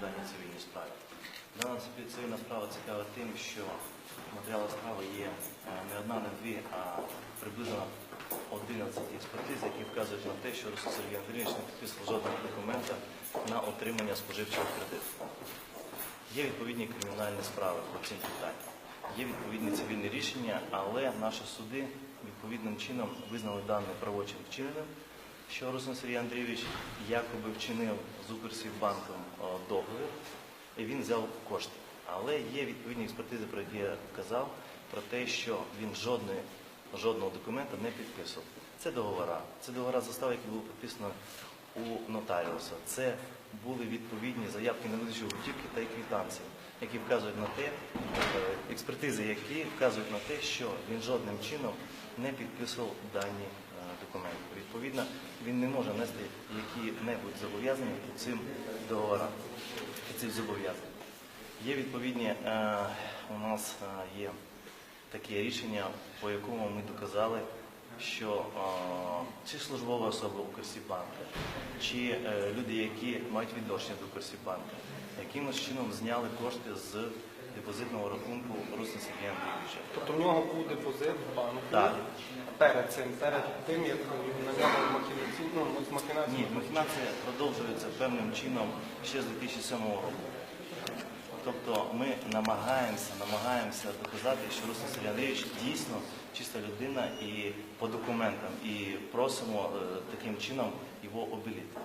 даній цивільній справі. Дана цивільна справа цікава тим, що матеріали справи є е, не одна, не дві, а приблизно 11 експертиз, які вказують на те, що Руслан Сергій Андрійович не підписував жодного документа на отримання споживчого кредиту. Є відповідні кримінальні справи по цим питанням. Є відповідні цивільні рішення, але наші суди відповідним чином визнали даний правочин вчиненим, що Руслан Сергій Андрійович якоби вчинив з Укрсібанком е, договір, і він взяв кошти. Але є відповідні експертизи, про які я казав, про те, що він жодної, жодного документа не підписував. Це договора, це договора застави, які були підписані у нотаріуса. Це були відповідні заявки на видачу готівки та і квитанції, які вказують на те, е, експертизи, які вказують на те, що він жодним чином не підписував дані е. Відповідно, він не може нести які-небудь зобов'язання по цим договорам, по цим зобов'язанням. Є відповідні, е, у нас е, є таке рішення, по якому ми доказали, що е, чи службова особа Укрсібанка, чи люди, які мають відношення до Укрсібанка, якимось чином зняли кошти з депозитного рахунку Русна Сергія Андрійовича. Тобто в нього був депозит в банку. Так. Перед цим, перед тим, як на нього махінаційно, ну, з махінації. Ні, махінація продовжується певним чином ще з 2007 року. Тобто ми намагаємося, намагаємося доказати, що Руслан Сергій Андрійович дійсно чиста людина і по документам, і просимо е, таким чином його обіліти.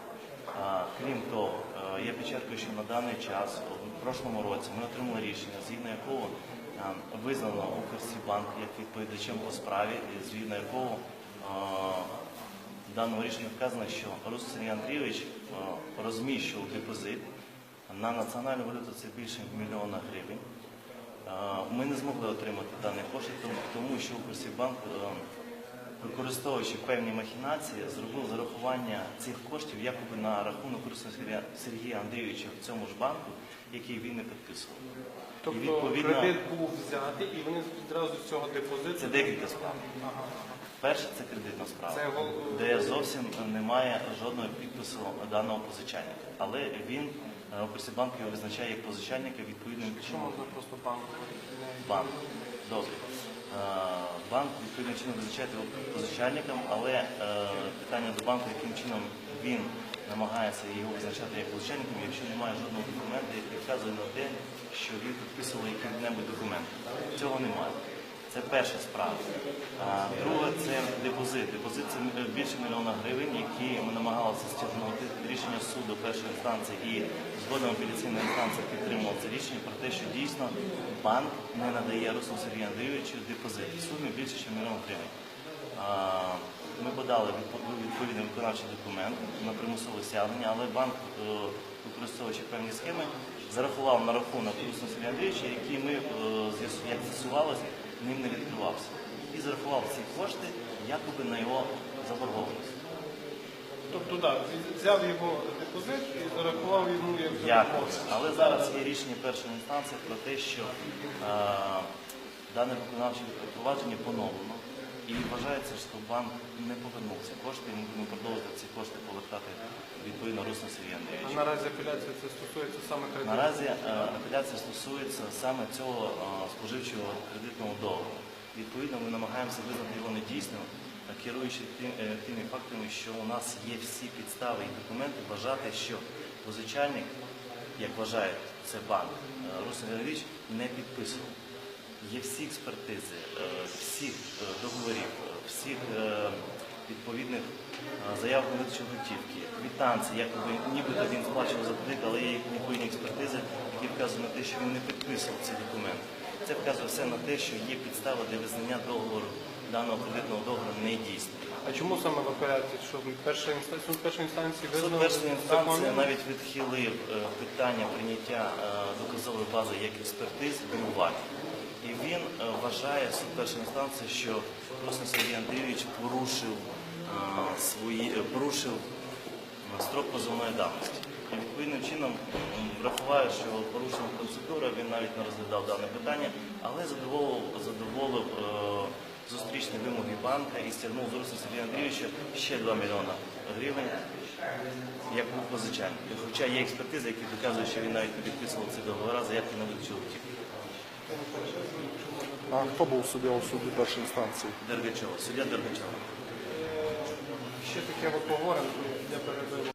Крім того, е, я підчеркую, що на даний час, у прошлому році, ми отримали рішення, згідно якого е, визнано Укрсібанк як відповідачем по справі, згідно якого е, в даному рішенні вказано, що Руслан Сергій Андрійович розміщував депозит на національну валюту це більше мільйона гривень. Ми не змогли отримати дані кошти, тому- що Укрсібанк, використовуючи певні махінації, зробив зарахування цих коштів якоби на рахунок Сергія- Андрійовича в цьому ж банку, який він не підписував. І Тобто відповідно кредит був взятий і вони відразу з цього депозиту. це декілька справ. Ага. Перше це кредитна справа, Це де зовсім немає жодного підпису даного позичальника. Але він е, Укрсібанк його визначає як позичальника відповідним чином. можна просто банк Банк. Добре. Банк відповідним чином визначає його позичальником, але е, питання до банку, яким чином він намагається його визначати як позичальником, якщо немає жодного документа, який вказує на те, що він підписував який-небудь документ. Цього немає. Це перша справа. А, друге це депозит. Депозит це е, більше мільйона гривень, які ми намагалися стягнути. Рішення суду першої інстанції і згодом апеляційна інстанція підтримала це рішення про те, що дійсно банк не надає Руслану Сергію Андрійовичу депозит в сумі більше, ніж мільйон гривень. Ми подали відповідний виконавчий документ на примусове стягнення, але банк, е, використовуючи певні схеми, зарахував на рахунок Руслана Сергія Андрійовича, який ми, е, як з'ясувалося, ним не відкривався. І зарахував ці кошти якоби на його заборгованість. Тобто, так, взяв його депозит і зарахував йому як Якось. Але зараз є рішення першої інстанції про те, що е, дане виконавче провадження поновлено. І вважається, що банк не повернув ці кошти, і ми будемо продовжувати ці кошти повертати відповідно Руслан Сергій А наразі апеляція це стосується саме кредиту. Наразі е, апеляція стосується саме цього е, споживчого кредитного договору. Відповідно, ми намагаємося визнати його недійсним, е, керуючи тим, е, тими фактами, що у нас є всі підстави і документи вважати, що позичальник, як вважає це банк, е, Руслан Григорійович, не підписував. Є всі експертизи, е, всіх е, договорів, е, всіх відповідних заяв на видачу готівки, квитанції, якоби нібито він сплачував за кредит, але є відповідні експертизи, які вказують на те, що він не підписував ці документи. Це вказує все на те, що є підстава для визнання договору даного кредитного договору недійсним. А чому саме в апеляції? Що перша інстанція, суд першої інстанції Суд першої інстанції навіть відхилив е, питання прийняття е, доказової бази як експертиз винуватий. І він е, вважає суд першої інстанції, що Руслан Сергій Андрійович порушив е, свої е, порушив строк позовної давності. І відповідним чином, врахуває, що порушена процедура, він навіть не розглядав дане питання, але задоволив, задоволив зустрічні вимоги банка і стягнув з Руслана Сергія Андрійовича ще 2 мільйона гривень як був позичальник. Хоча є експертизи, які доказують, що він навіть не підписував ці договори, заявки на видачу листів. А хто був суддя у суді першої інстанції? Дергачова, суддя Дергачова. Ще таке от поговоримо, я передаю.